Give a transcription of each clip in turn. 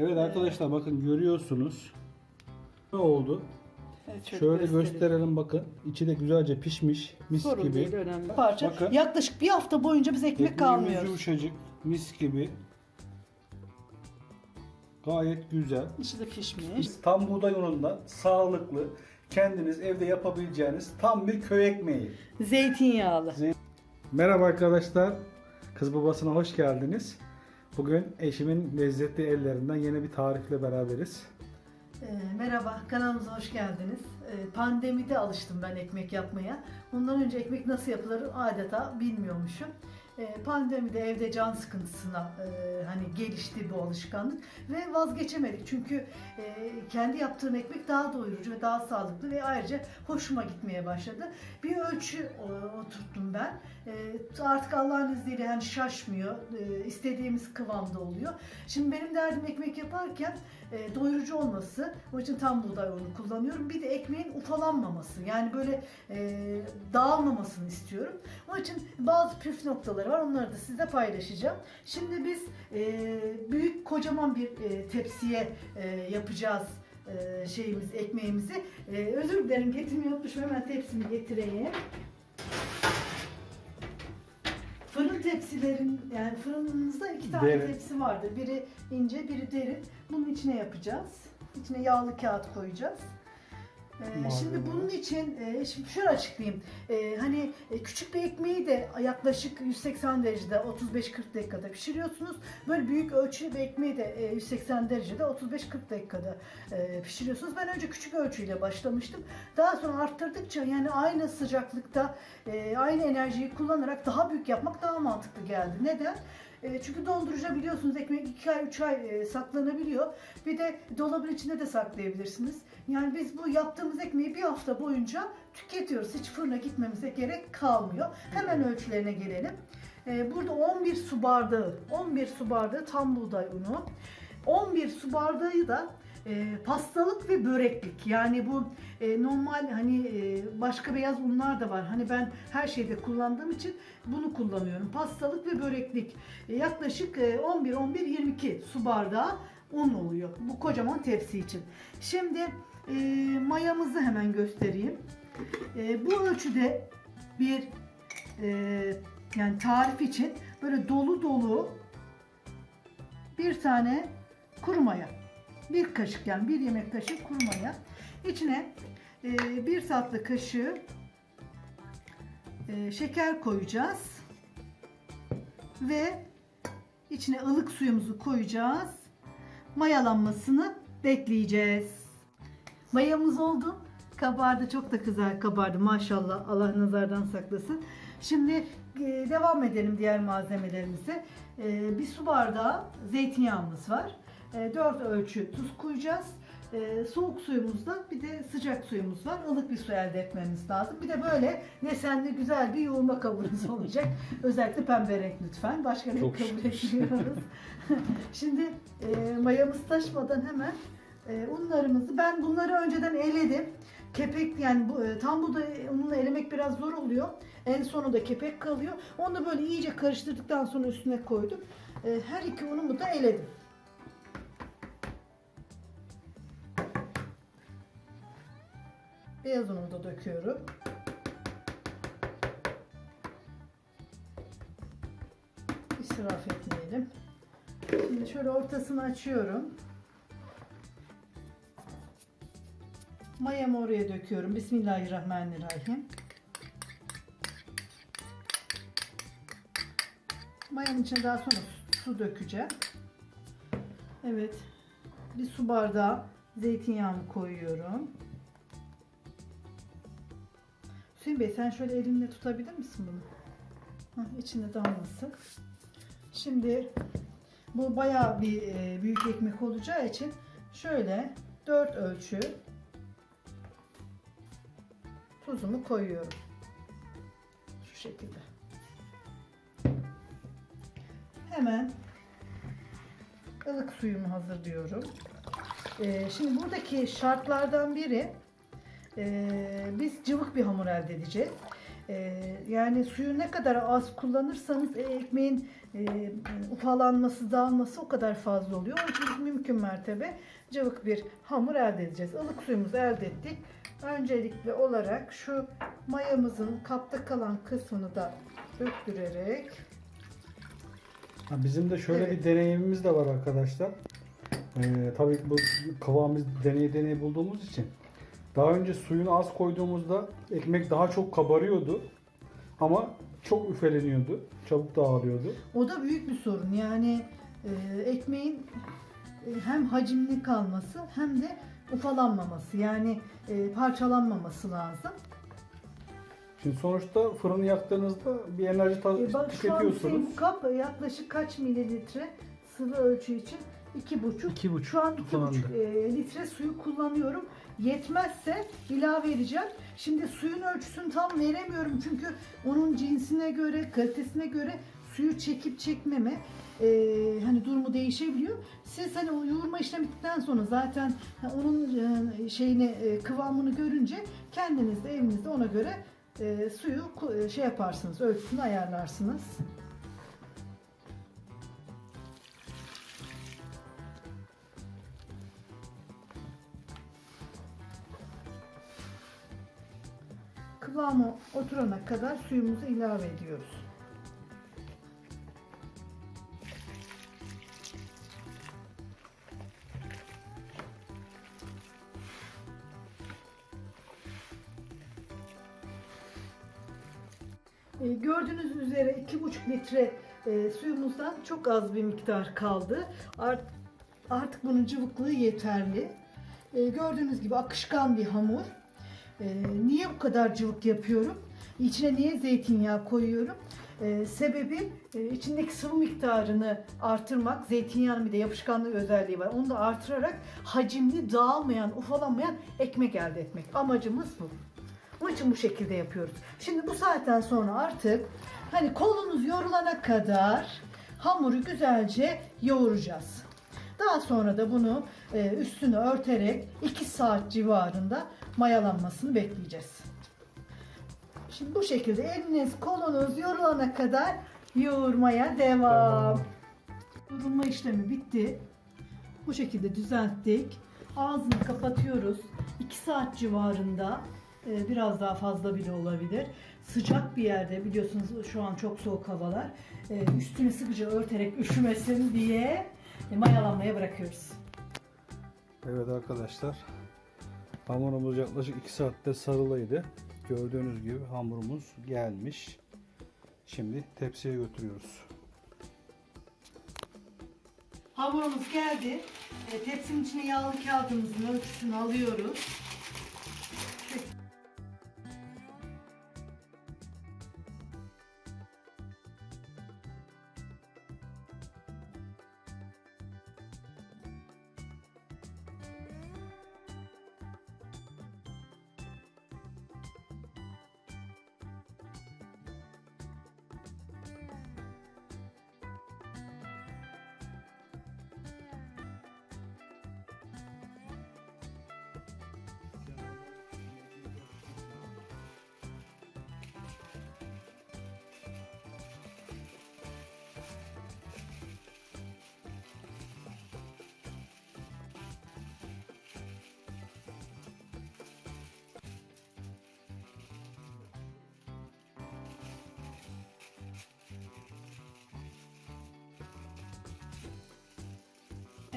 Evet arkadaşlar bakın görüyorsunuz. Ne oldu? Evet, şöyle gösterelim bakın. İçi de güzelce pişmiş. Mis Sorun gibi. değil önemli. Parça. Bakın. Yaklaşık bir hafta boyunca biz ekmek Ekmeğimiz kalmıyoruz. yumuşacık. Mis gibi. Gayet güzel. İçi de pişmiş. Tam buğday unundan sağlıklı, kendiniz evde yapabileceğiniz tam bir köy ekmeği. Zeytinyağlı. Merhaba arkadaşlar. Kız babasına hoş geldiniz. Bugün eşimin lezzetli ellerinden yeni bir tarifle beraberiz. Ee, Merhaba, kanalımıza hoş geldiniz. Ee, Pandemide alıştım ben ekmek yapmaya. Ondan önce ekmek nasıl yapılır adeta bilmiyormuşum. Ee, Pandemide evde can sıkıntısına e, hani gelişti bu alışkanlık ve vazgeçemedik. Çünkü e, kendi yaptığım ekmek daha doyurucu ve daha sağlıklı ve ayrıca hoşuma gitmeye başladı. Bir ölçü oturttum ben. E, Artık Allah'ın izniyle yani şaşmıyor. İstediğimiz kıvamda oluyor. Şimdi benim derdim ekmek yaparken doyurucu olması. O için tam buğday unu kullanıyorum. Bir de ekmeğin ufalanmaması. Yani böyle dağılmamasını istiyorum. Onun için bazı püf noktaları var. Onları da sizle paylaşacağım. Şimdi biz e, büyük kocaman bir e, tepsiye e, yapacağız e, şeyimiz, ekmeğimizi. E, özür dilerim getirmeyi unutmuşum. Hemen tepsimi getireyim. Fırın tepsilerin yani fırınımızda iki tane Derin. tepsi vardır. Biri ince, biri derin. Bunun içine yapacağız. İçine yağlı kağıt koyacağız. Ee, şimdi bunun için e, şimdi şöyle açıklayayım. Ee, hani e, küçük bir ekmeği de yaklaşık 180 derecede 35-40 dakikada pişiriyorsunuz. Böyle büyük ölçülü bir ekmeği de e, 180 derecede 35-40 dakikada e, pişiriyorsunuz. Ben önce küçük ölçüyle başlamıştım. Daha sonra arttırdıkça yani aynı sıcaklıkta e, aynı enerjiyi kullanarak daha büyük yapmak daha mantıklı geldi. Neden? E, çünkü dondurucu biliyorsunuz ekmek 2 ay 3 ay e, saklanabiliyor. Bir de dolabın içinde de saklayabilirsiniz. Yani biz bu yaptığımız ekmeği bir hafta boyunca tüketiyoruz. Hiç fırına gitmemize gerek kalmıyor. Hemen ölçülerine gelelim. E, burada 11 su bardağı, 11 su bardağı tam buğday unu. 11 su bardağı da e, pastalık ve böreklik. Yani bu e, normal hani e, başka beyaz unlar da var. Hani ben her şeyde kullandığım için bunu kullanıyorum. Pastalık ve böreklik. E, yaklaşık e, 11 11 22 su bardağı un oluyor. Bu kocaman tepsi için. Şimdi e, mayamızı hemen göstereyim. E, bu ölçüde bir e, yani tarif için böyle dolu dolu bir tane kuru maya. Bir kaşık yani bir yemek kaşığı kuru maya. İçine e, bir tatlı kaşığı e, şeker koyacağız. Ve içine ılık suyumuzu koyacağız. Mayalanmasını bekleyeceğiz. Mayamız oldu. Kabardı çok da güzel kabardı maşallah Allah nazardan saklasın. Şimdi e, devam edelim diğer malzemelerimize. E, bir su bardağı zeytinyağımız var. E, 4 ölçü tuz koyacağız. E, soğuk suyumuzda bir de sıcak suyumuz var. Ilık bir su elde etmemiz lazım. Bir de böyle desenli güzel bir yoğurma kabımız olacak. Özellikle pembe renk lütfen. Başka renk kabul etmiyoruz. Şimdi e, mayamız taşmadan hemen e, unlarımızı ben bunları önceden eledim. Kepek yani bu, e, tam bu da ununu elemek biraz zor oluyor. En sonunda kepek kalıyor. Onu da böyle iyice karıştırdıktan sonra üstüne koydum. E, her iki unumu da eledim. Beyaz unumu da döküyorum. İsraf etmeyelim. Şimdi şöyle ortasını açıyorum. Mayamı oraya döküyorum. Bismillahirrahmanirrahim. Mayanın içine daha sonra su dökeceğim. Evet. Bir su bardağı zeytinyağımı koyuyorum. Hüseyin Bey sen şöyle elinle tutabilir misin bunu? Hah, içinde damlasın. Şimdi bu bayağı bir e, büyük ekmek olacağı için şöyle 4 ölçü tuzumu koyuyorum. Şu şekilde. Hemen ılık suyumu hazırlıyorum. Ee, şimdi buradaki şartlardan biri e, biz cıvık bir hamur elde edeceğiz. E, yani suyu ne kadar az kullanırsanız e, ekmeğin e, ufalanması, dağılması o kadar fazla oluyor. Onun için mümkün mertebe cıvık bir hamur elde edeceğiz. Ilık suyumuzu elde ettik. Öncelikli olarak şu mayamızın kapta kalan kısmını da döktürerek Ha, Bizim de şöyle Evet. bir deneyimimiz de var arkadaşlar. Ee, tabii bu kıvamı deney deney bulduğumuz için daha önce suyunu az koyduğumuzda ekmek daha çok kabarıyordu. Ama çok üfeleniyordu. Çabuk dağılıyordu. O da büyük bir sorun. Yani e, ekmeğin e, hem hacimli kalması hem de ufalanmaması yani e, parçalanmaması lazım. Şimdi sonuçta fırını yaktığınızda bir enerji ta- E, bak şu an tüketiyorsunuz. bu kap yaklaşık kaç mililitre sıvı ölçü için? iki buçuk. İki buçuk Şu an iki falandı. buçuk e, litre suyu kullanıyorum. Yetmezse ilave edeceğim. Şimdi suyun ölçüsünü tam veremiyorum çünkü onun cinsine göre, kalitesine göre suyu çekip çekmeme e, hani durumu değişebiliyor. Siz hani o yoğurma işlemi sonra zaten onun e, şeyini e, kıvamını görünce kendiniz de evinizde ona göre e, suyu e, şey yaparsınız, ölçüsünü ayarlarsınız. Kıvamı oturana kadar suyumuzu ilave ediyoruz. E, gördüğünüz üzere 2,5 litre e, suyumuzdan çok az bir miktar kaldı. Art, artık bunun cıvıklığı yeterli. E, gördüğünüz gibi akışkan bir hamur. E, niye bu kadar cıvık yapıyorum? İçine niye zeytinyağı koyuyorum? E, sebebi e, içindeki sıvı miktarını artırmak. Zeytinyağının bir de yapışkanlık özelliği var. Onu da artırarak hacimli, dağılmayan, ufalanmayan ekmek elde etmek. Amacımız bu. Onun için bu şekilde yapıyoruz. Şimdi bu saatten sonra artık hani kolunuz yorulana kadar hamuru güzelce yoğuracağız. Daha sonra da bunu e, üstünü örterek 2 saat civarında mayalanmasını bekleyeceğiz. Şimdi bu şekilde eliniz kolunuz yorulana kadar yoğurmaya devam. Yoğurma işlemi bitti. Bu şekilde düzelttik. Ağzını kapatıyoruz. 2 saat civarında biraz daha fazla bile olabilir. Sıcak bir yerde biliyorsunuz şu an çok soğuk havalar. E, Üstünü sıkıca örterek üşümesin diye e, mayalanmaya bırakıyoruz. Evet arkadaşlar. Hamurumuz yaklaşık 2 saatte sarılıydı. Gördüğünüz gibi hamurumuz gelmiş. Şimdi tepsiye götürüyoruz. Hamurumuz geldi. E, tepsinin içine yağlı kağıdımızın ölçüsünü alıyoruz.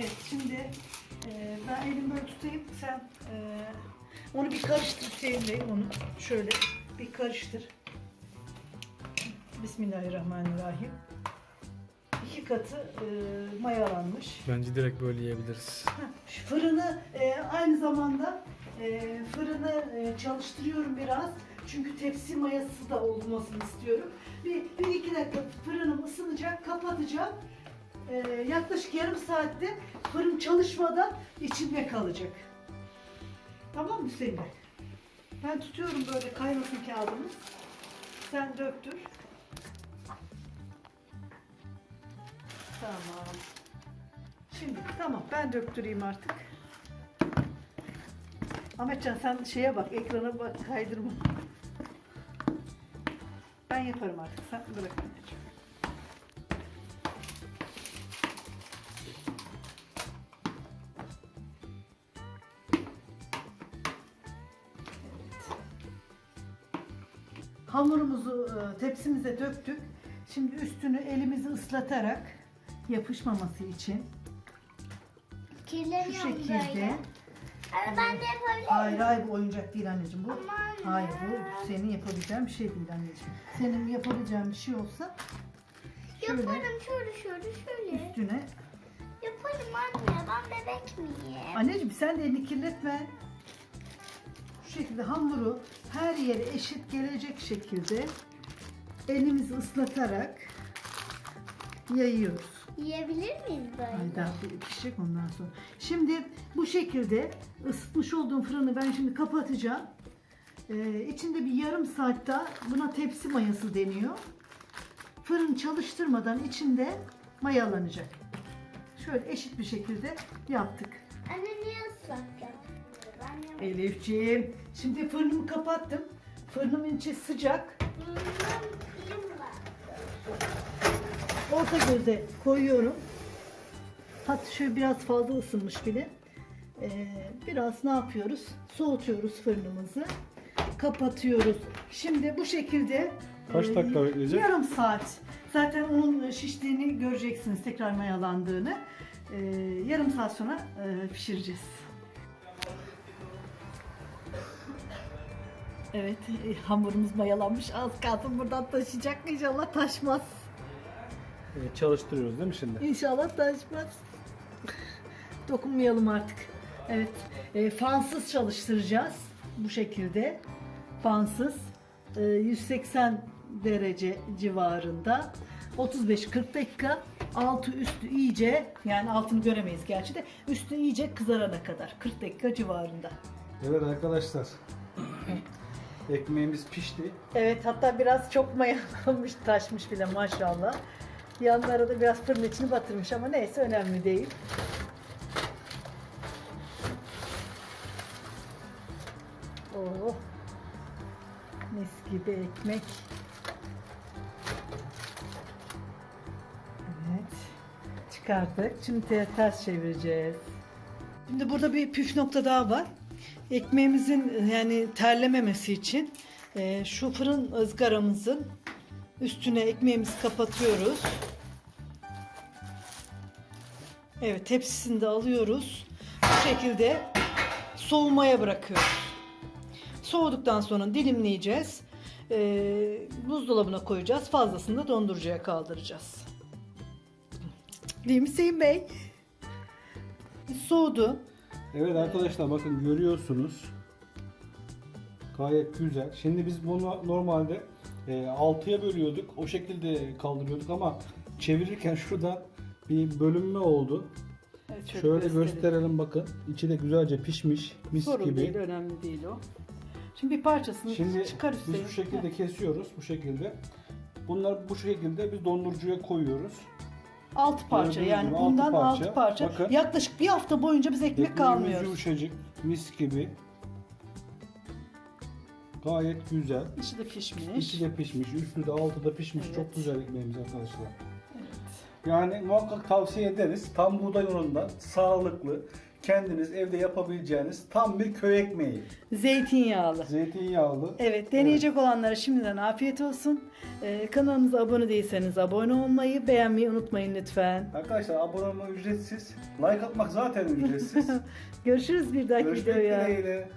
Evet şimdi e, ben elimi böyle tutayım sen e, onu bir karıştır Hüseyin Bey onu şöyle bir karıştır. Bismillahirrahmanirrahim. İki katı e, mayalanmış. Bence direkt böyle yiyebiliriz. Heh, Fırını e, aynı zamanda e, fırını e, çalıştırıyorum biraz. Çünkü tepsi mayası da olmasını istiyorum. Bir, bir iki dakika fırınım ısınacak, kapatacağım. E, yaklaşık yarım saatte fırın çalışmadan içinde kalacak. Tamam mı Hüseyin? Ben tutuyorum böyle kaymasın kağıdımız. Sen döktür. Tamam. Şimdi tamam ben döktüreyim artık. Ahmetcan sen şeye bak ekrana bak kaydırma. Ben yaparım artık. Sen bırak Hamurumuzu e, tepsimize döktük. Şimdi üstünü elimizi ıslatarak yapışmaması için şu şekilde. böyle. Ama ben de yapabilirim. Hayır hayır bu oyuncak değil anneciğim bu. Aman Hayır bu senin yapabileceğin bir şey değil anneciğim. Senin yapabileceğin bir şey olsa şöyle Yaparım şöyle şöyle şöyle. üstüne. Yaparım anne ben bebek miyim? Anneciğim sen de elini kirletme. Şekilde hamuru her yere eşit gelecek şekilde elimizi ıslatarak yayıyoruz. Yiyebilir miyiz böyle? Ay daha bir pişecek ondan sonra. Şimdi bu şekilde ısıtmış olduğum fırını ben şimdi kapatacağım. Ee, içinde bir yarım saat daha buna tepsi mayası deniyor. Fırın çalıştırmadan içinde mayalanacak. Şöyle eşit bir şekilde yaptık. Anne niye de... Elifciğim şimdi fırınımı kapattım. Fırınımın içi sıcak. Orta göze koyuyorum. Hatta şöyle biraz fazla ısınmış bile. Ee, biraz ne yapıyoruz? Soğutuyoruz fırınımızı. Kapatıyoruz. Şimdi bu şekilde Kaç e, dakika bekleyecek? Yarım saat. Zaten onun şiştiğini göreceksiniz tekrar mayalandığını. Ee, yarım saat sonra e, pişireceğiz. Evet, e, hamurumuz mayalanmış. Az kalsın buradan taşıyacak. İnşallah taşmaz. Evet, çalıştırıyoruz değil mi şimdi? İnşallah taşmaz. Dokunmayalım artık. Evet. E, fansız çalıştıracağız. Bu şekilde. Fansız. E, 180 derece civarında. 35-40 dakika. Altı üstü iyice yani altını göremeyiz gerçi de üstü iyice kızarana kadar 40 dakika civarında. Evet arkadaşlar. Ekmeğimiz pişti. Evet hatta biraz çok mayalanmış taşmış bile maşallah. Yanlara da biraz fırın içini batırmış ama neyse önemli değil. Oh. Mis gibi ekmek. Evet. Çıkarttık. Şimdi te- ters çevireceğiz. Şimdi burada bir püf nokta daha var. Ekmeğimizin yani terlememesi için e, şu fırın ızgaramızın üstüne ekmeğimizi kapatıyoruz. Evet tepsisini de alıyoruz. Bu şekilde soğumaya bırakıyoruz. Soğuduktan sonra dilimleyeceğiz. E, buzdolabına koyacağız. Fazlasını da dondurucuya kaldıracağız. Değil mi Hüseyin Bey? Soğudu. Evet arkadaşlar bakın görüyorsunuz. Gayet güzel. Şimdi biz bunu normalde e, 6'ya bölüyorduk. O şekilde kaldırıyorduk ama çevirirken şuradan bir bölünme oldu. Evet, Şöyle gösterelim bakın. İçi de güzelce pişmiş. Mis Sorun gibi. değil, önemli değil o. Şimdi bir parçasını Şimdi çıkar biz Hüseyin. bu şekilde kesiyoruz. Bu şekilde. Bunları bu şekilde biz dondurucuya koyuyoruz. Altı parça Gördüğünüz yani gibi altı bundan parça. altı parça. Bakın. Yaklaşık bir hafta boyunca biz ekmek Ekmeğimiz kalmıyoruz. yumuşacık. Mis gibi. Gayet güzel. İçi de pişmiş. İçi de pişmiş, üstü de altı da pişmiş. Evet. Çok güzel ekmeğimiz arkadaşlar. Evet. Yani muhakkak tavsiye ederiz. Tam buğday unundan sağlıklı, kendiniz evde yapabileceğiniz tam bir köy ekmeği. Zeytinyağlı. Zeytinyağlı. Evet deneyecek olanlara şimdiden afiyet olsun. Ee, kanalımıza abone değilseniz abone olmayı, beğenmeyi unutmayın lütfen. Arkadaşlar abone olma ücretsiz. Like atmak zaten ücretsiz. Görüşürüz bir dahaki Görüşmek videoya. dileğiyle.